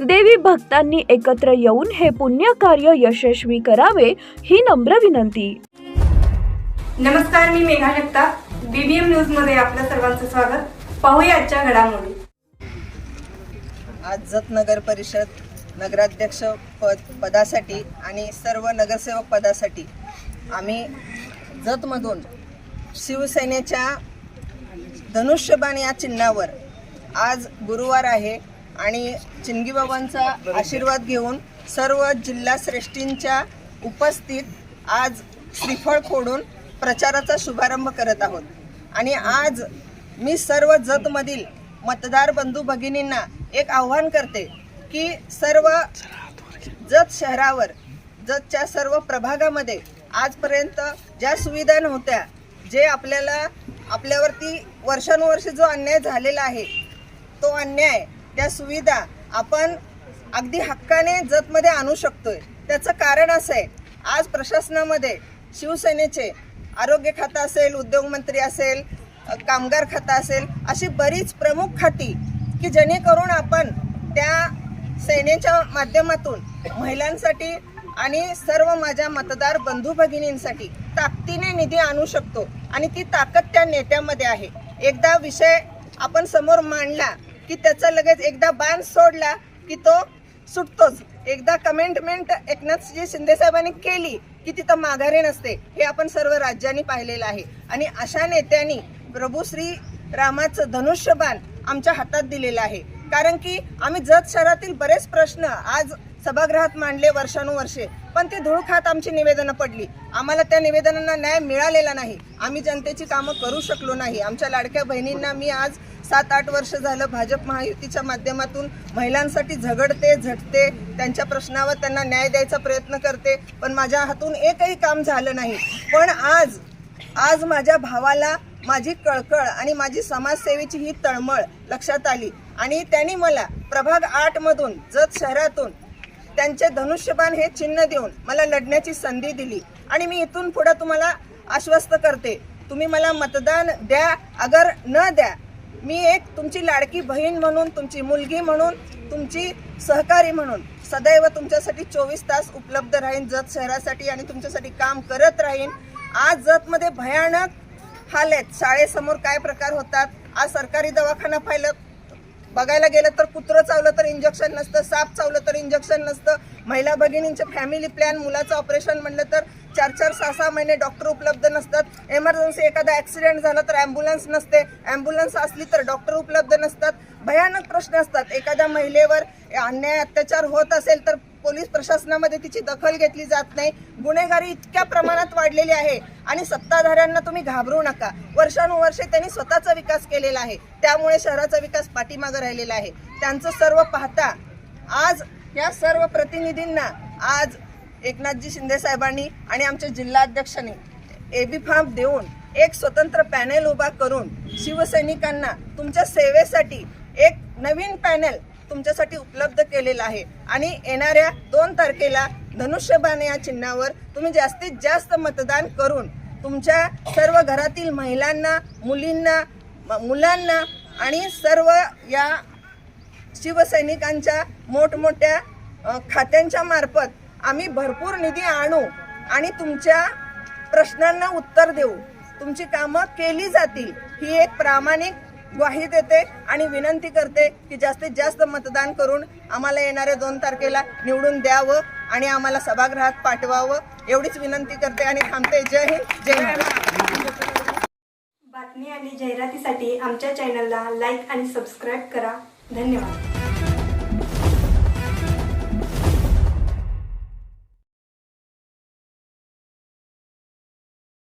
देवी भक्तांनी एकत्र येऊन हे पुण्य कार्य यशस्वी करावे ही नम्र विनंती. नमस्कार मी मेघा जगताप. बीबीएम न्यूजमध्ये आपल्या सर्वांचं स्वागत. पाहूया आजच्या घडामोडी. आज जत नगर परिषद नगराध्यक्ष पद पदासाठी आणि सर्व नगरसेवक पदासाठी आम्ही जतमधून शिवसेनेच्या धनुष्यबाण या चिन्हावर आज गुरुवार आहे. आणि चिंगीबाबांचा आशीर्वाद घेऊन सर्व जिल्हा श्रेष्ठींच्या उपस्थित आज श्रीफळ फोडून प्रचाराचा शुभारंभ करत आहोत. आणि आज मी सर्व जतमधील मतदार बंधू भगिनींना एक आव्हान करते की सर्व जत शहरावर जतच्या सर्व प्रभागामध्ये आजपर्यंत ज्या सुविधा नव्हत्या जे आपल्याला आपल्यावरती वर्षानुवर्ष जो अन्याय झालेला आहे तो अन्याय त्या सुविधा आपण अगदी हक्काने जतमध्ये आणू शकतोय. त्याचं कारण असं आहे आज प्रशासनामध्ये शिवसेनेचे आरोग्य खातं असेल उद्योगमंत्री असेल कामगार खातं असेल अशी बरीच प्रमुख खाती की जेणेकरून आपण त्या सेनेच्या माध्यमातून महिलांसाठी आणि सर्व माझ्या मतदार बंधू भगिनींसाठी ताकदीने निधी आणू शकतो. आणि ती ताकद त्या नेत्यामध्ये आहे. एकदा विषय आपण समोर मांडला की त्याचा लगेच एकदा बाण सोडला की तो सुटतोच. एकदा कमेंटमेंट एकनाथजी शिंदे साहेबांनी केली की तिथं माघारी नसते हे आपण सर्व राज्यांनी पाहिलेलं आहे. आणि अशा नेत्यांनी प्रभू श्री रामाचं धनुष्यबाण आमच्या हातात दिलेलं आहे. कारण की आम्ही जत शहरातील बरेच प्रश्न आज सभागृहात मांडले वर्षानुवर्षे. पण ते धूळ खात आमची निवेदनं पडली. आम्हाला त्या निवेदनांना न्याय मिळालेला नाही. आम्ही जनतेची कामं करू शकलो नाही. आमच्या लाडक्या बहिणींना मी आज सात आठ वर्ष झालं भाजप महायुतीच्या माध्यमातून महिलांसाठी झगडते झटते त्यांच्या प्रश्नावर त्यांना न्याय द्यायचा प्रयत्न करते. पण माझ्या हातून एकही काम झालं नाही. पण आज आज माझ्या भावाला माझी कळकळ आणि माझी समाजसेवेची ही तळमळ लक्षात आली. आणि त्यांनी मला प्रभाग आठमधून जत शहरातून त्यांचे धनुष्यबाण हे चिन्ह देऊन मला लढण्याची संधी दिली. आणि मी इथून पुढे तुम्हाला आश्वस्त करते. तुम्ही मला मतदान द्या अगर न द्या. मी एक तुमची लाडकी बहीण म्हणून तुमची मुलगी म्हणून तुमची सहकारी म्हणून सदैव तुमच्यासाठी चोवीस तास उपलब्ध राहीन जत शहरासाठी आणि तुमच्यासाठी काम करत राहीन. आज जतमध्ये भयानक हाल आहेत. शाळेसमोर काय प्रकार होतात? आज सरकारी दवाखाना पाहिलं बघायला गेलं तर कुत्रं चावलं तर इंजेक्शन नसतं साप चावलं तर इंजेक्शन नसतं. महिला भगिनींचे फॅमिली प्लॅन मुलाचं ऑपरेशन म्हणलं तर चार चार सहा सहा महिने डॉक्टर उपलब्ध नसतात. एमर्जन्सी एखादा ॲक्सिडेंट झाला तर ॲम्ब्युलन्स नसते. ॲम्ब्युलन्स असली तर डॉक्टर उपलब्ध नसतात. भयानक प्रश्न असतात. एखाद्या महिलेवर अन्याय अत्याचार होत असेल तर पोलीस प्रशासनामध्ये तिची दखल घेतली जात नाही. गुन्हेगारी इतक्या प्रमाणात वाढलेली आहे आणि सत्ताधाऱ्यांना तुम्ही घाबरू नका. वर्षानुवर्षे त्यांनी स्वतःचा विकास केलेला आहे. त्यामुळे शहराचा विकास पाठीमागं राहिलेला आहे. त्यांचं सर्व पाहता आज या सर्व प्रतिनिधींना आज एकनाथजी शिंदे साहेबांनी आणि आमच्या जिल्हाध्यक्षांनी एबी फार्म देऊन एक स्वतंत्र पॅनेल उभा करून शिवसैनिकांना तुमच्या सेवेसाठी एक नवीन पॅनेल तुमच्यासाठी उपलब्ध केलेलं आहे. आणि येणाऱ्या दोन तारखेला धनुष्यबाण या चिन्हावर तुम्ही जास्तीत जास्त मतदान करून तुमच्या सर्व घरातील महिलांना मुलींना मुलांना आणि सर्व या शिवसैनिकांच्या मोठमोठ्या खात्यांच्या मार्फत आम्ही भरपूर निधी आणू आणि तुमच्या प्रश्नांना उत्तर देऊ. तुमची कामं केली जातील ही एक प्रामाणिक ग्वाही देते आणि विनंती करते की जास्तीत जास्त मतदान करून आम्हाला येणाऱ्या दोन तारखेला निवडून द्यावं आणि आम्हाला सभागृहात पाठवावं. एवढीच विनंती करते आणि थांबते. जय हिंद जय महाराष्ट्र. बातमी आणि जाहिरातीसाठी आमच्या चॅनलला लाईक आणि सबस्क्राईब करा. धन्यवाद.